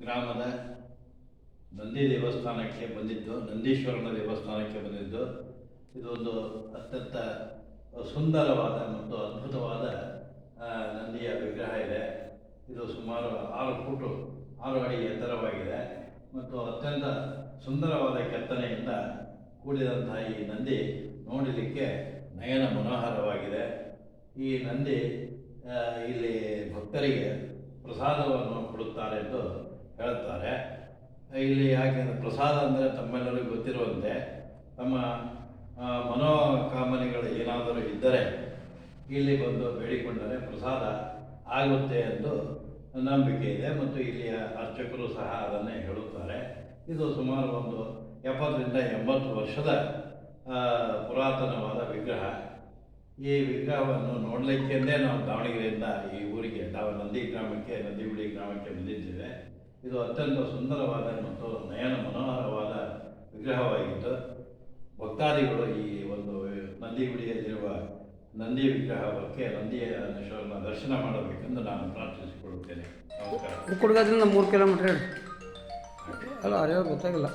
ಗ್ರಾಮದ ನಂದಿ ದೇವಸ್ಥಾನಕ್ಕೆ ಬಂದಿದ್ದು, ನಂದೀಶ್ವರನ ದೇವಸ್ಥಾನಕ್ಕೆ ಬಂದಿದ್ದು. ಇದೊಂದು ಅತ್ಯಂತ ಸುಂದರವಾದ ಮತ್ತು ಅದ್ಭುತವಾದ ನಂದಿಯ ವಿಗ್ರಹ ಇದೆ. ಇದು ಸುಮಾರು ಆರು ಫುಟು, ಆರು ಅಡಿ ಎತ್ತರವಾಗಿದೆ. ಮತ್ತು ಅತ್ಯಂತ ಸುಂದರವಾದ ಕೆತ್ತನೆಯಿಂದ ಕೂಡಿದಂತಹ ಈ ನಂದಿ ನೋಡಲಿಕ್ಕೆ ನಯನ ಮನೋಹರವಾಗಿದೆ. ಈ ನಂದಿ ಇಲ್ಲಿ ಭಕ್ತರಿಗೆ ಪ್ರಸಾದವನ್ನು ಕೊಡುತ್ತಾರೆ ಎಂದು ಹೇಳುತ್ತಾರೆ ಇಲ್ಲಿ ಯಾಕೆಂದರೆ ಪ್ರಸಾದ ಅಂದರೆ ತಮ್ಮೆಲ್ಲರಿಗೂ ಗೊತ್ತಿರುವಂತೆ ತಮ್ಮ ಮನೋಕಾಮನೆಗಳು ಏನಾದರೂ ಇದ್ದರೆ ಇಲ್ಲಿ ಬಂದು ಬೇಡಿಕೊಂಡರೆ ಪ್ರಸಾದ ಆಗುತ್ತೆ ಎಂದು ನಂಬಿಕೆ ಇದೆ. ಮತ್ತು ಇಲ್ಲಿಯ ಅರ್ಚಕರು ಸಹ ಅದನ್ನೇ ಹೇಳುತ್ತಾರೆ. ಇದು ಸುಮಾರು ಒಂದು ಎಪ್ಪತ್ತರಿಂದ ಎಂಬತ್ತು ವರ್ಷದ ಪುರಾತನವಾದ ವಿಗ್ರಹ. ಈ ವಿಗ್ರಹವನ್ನು ನೋಡಲಿಕ್ಕೆಂದೇ ನಾವು ದಾವಣಗೆರೆಯಿಂದ ಈ ಊರಿಗೆ ನಾವು ನಂದಿ ಗ್ರಾಮಕ್ಕೆ ನಂದಿಗುಡಿ ಗ್ರಾಮಕ್ಕೆ ಬಂದಿದ್ದೇವೆ. ಇದು ಅತ್ಯಂತ ಸುಂದರವಾದ ಮತ್ತು ನಯನ ಮನೋಹರವಾದ ವಿಗ್ರಹವಾಗಿತ್ತು ಭಕ್ತಾದಿಗಳು ಈ ಒಂದು ನಂದಿಗುಡಿಯಲ್ಲಿರುವ ನಂದಿ ವಿಗ್ರಹಕ್ಕೆ ನಂದಿಯೇಶ್ವರನ ದರ್ಶನ ಮಾಡಬೇಕೆಂದು ನಾನು ಪ್ರಾರ್ಥಿಸಿಕೊಳ್ಳುತ್ತೇನೆ. ನಮಸ್ಕಾರ. ಮೂರು ಕಿಲೋಮೀಟರ್ ಹೇಳಿ. ಅಲ್ಲ ಅರಿಯೋದು ಗೊತ್ತಾಗಿಲ್ಲ.